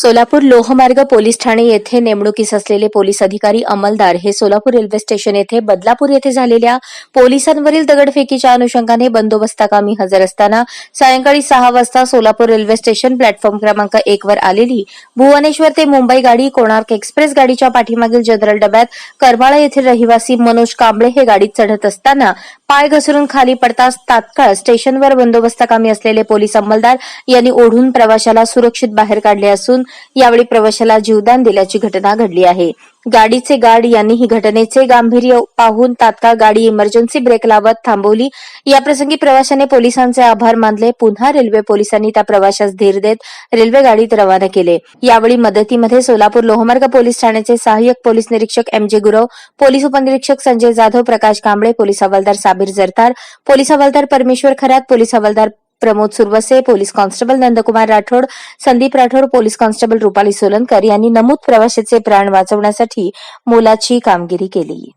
सोलापूर लोहमार्ग पोलीस ठाणे येथे नेमणुकीस असलेले पोलीस अधिकारी अंमलदार हे सोलापूर रेल्वे स्टेशन येथे बदलापूर येथे झालेल्या पोलिसांवरील दगडफेकीच्या अनुषंगाने बंदोबस्ताकामी हजर असताना सायंकाळी सहा वाजता सोलापूर रेल्वे स्टेशन प्लॅटफॉर्म क्रमांक एक वर आलेली भुवनेश्वर ते मुंबई गाडी कोणार्क एक्सप्रेस गाडीच्या पाठीमागील जनरल डब्यात करमाळा येथील रहिवासी मनोज कांबळे हे गाडीत चढत असताना पाय घसरून खाली पडताच तात्काळ स्टेशनवर बंदोबस्ताकामी असलेले पोलीस अंमलदार यांनी ओढून प्रवाशाला सुरक्षित बाहेर काढले असून यावेळी प्रवाशाला जीवदान दिल्याची घटना घडली आहे. गाडीचे गार्ड यांनी ही घटनेचे गांभीर्य पाहून तात्काळ गाडी इमर्जन्सी ब्रेक लावत थांबवली. याप्रसंगी प्रवाशाने पोलिसांचे आभार मानले. पुन्हा रेल्वे पोलिसांनी त्या प्रवाशास धीर देत रेल्वे गाडीत रवाना केले. यावेळी मदतीमध्ये सोलापूर लोहमार्ग पोलीस ठाण्याचे सहाय्यक पोलीस निरीक्षक एम जे गुरव पोलीस उपनिरीक्षक संजय जाधव प्रकाश कांबळे पोलीस हवालदार साबीर जरतार पोलीस हवालदार परमेश्वर खरात पोलीस हवालदार Pramod Suravase police constable Nandkumar Rathod Sandeep Rathod police constable Rupali Solankar यांनी नमूद प्रवाशाचे प्राण वाचवण्यासाठी मोलाची कामगिरी केली.